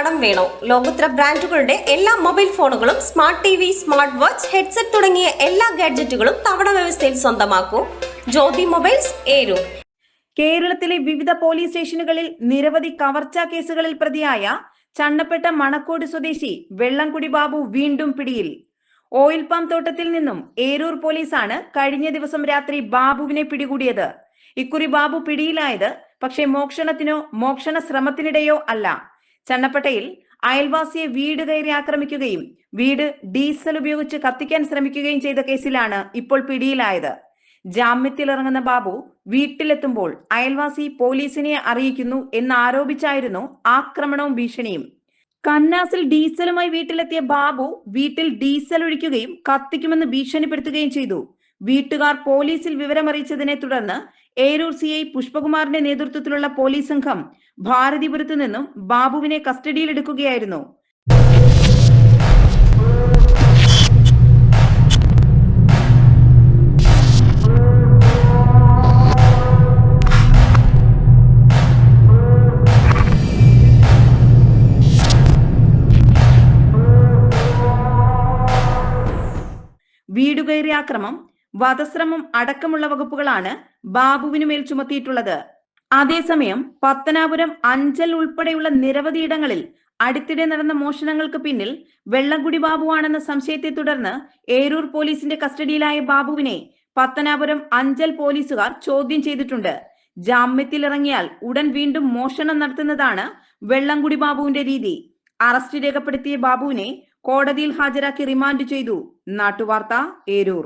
കടം വേണോ? ലോകോത്തര ബ്രാൻഡുകളുടെ എല്ലാ മൊബൈൽ ഫോണുകളും smart T V smart watch headset തുടങ്ങിയ എല്ലാ ഗാഡ്ജറ്റുകളും തവണ വ്യവസ്ഥയിൽ സ്വന്തമാക്കൂ. ജ്യോതി മൊബൈൽസ് ഏരു. കേരളത്തിലെ വിവിധ പോലീസ് സ്റ്റേഷനുകളിൽ നിരവധി കവർച്ചാ കേസുകളിൽ പ്രതിയായ ചണ്ണപ്പെട്ട മണക്കോട് സ്വദേശി വെള്ളംകുടി ബാബു വീണ്ടും പിടിയിൽ. ഓയിൽ പാം തോട്ടത്തിൽ നിന്നും ഏരൂർ പോലീസാണ് കഴിഞ്ഞ ദിവസം രാത്രി ബാബുവിനെ പിടികൂടിയത്. ഇക്കുറി ബാബു പിടിയിലായത് പക്ഷേ മോക്ഷണത്തിനോ മോക്ഷണ ശ്രമത്തിനിടെയോ അല്ല. ചണ്ണപ്പട്ടയിൽ അയൽവാസിയെ വീട് കയറി ആക്രമിക്കുകയും വീട് ഡീസൽ ഉപയോഗിച്ച് കത്തിക്കാൻ ശ്രമിക്കുകയും ചെയ്ത കേസിലാണ് ഇപ്പോൾ പിടിയിലായത്. ജാമ്യത്തിലിറങ്ങുന്ന ബാബു വീട്ടിലെത്തുമ്പോൾ അയൽവാസി പോലീസിനെ അറിയിക്കുന്നു എന്നാരോപിച്ചായിരുന്നു ആക്രമണവും ഭീഷണിയും. കന്നാസിൽ ഡീസലുമായി വീട്ടിലെത്തിയ ബാബു വീട്ടിൽ ഡീസൽ ഒഴിക്കുകയും കത്തിക്കുമെന്ന് ഭീഷണിപ്പെടുത്തുകയും ചെയ്തു. വീട്ടുകാർ പോലീസിൽ വിവരമറിയിച്ചതിനെ തുടർന്ന് ഏരൂർ സി ഐ പുഷ്പകുമാറിന്റെ നേതൃത്വത്തിലുള്ള പോലീസ് സംഘം ഭാരതിപുരത്തു നിന്നും ബാബുവിനെ കസ്റ്റഡിയിലെടുക്കുകയായിരുന്നു വീടുകയറി ആക്രമം വധശ്രമം അടക്കമുള്ള വകുപ്പുകളാണ് ബാബുവിനു മേൽ ചുമത്തിയിട്ടുള്ളത്. അതേസമയം പത്തനാപുരം അഞ്ചൽ ഉൾപ്പെടെയുള്ള നിരവധിയിടങ്ങളിൽ അടുത്തിടെ നടന്ന മോഷണങ്ങൾക്ക് പിന്നിൽ വെള്ളംകുടി ബാബുവാണെന്ന സംശയത്തെ തുടർന്ന് ഏരൂർ പോലീസിന്റെ കസ്റ്റഡിയിലായ ബാബുവിനെ പത്തനാപുരം അഞ്ചൽ പോലീസുകാർ ചോദ്യം ചെയ്തിട്ടുണ്ട്. ജാമ്യത്തിലിറങ്ങിയാൽ ഉടൻ വീണ്ടും മോഷണം നടത്തുന്നതാണ് വെള്ളംകുടി ബാബുവിന്റെ രീതി. അറസ്റ്റ് രേഖപ്പെടുത്തിയ ബാബുവിനെ കോടതിയിൽ ഹാജരാക്കി റിമാൻഡ് ചെയ്തു. നാട്ടുവാർത്ത ഏരൂർ.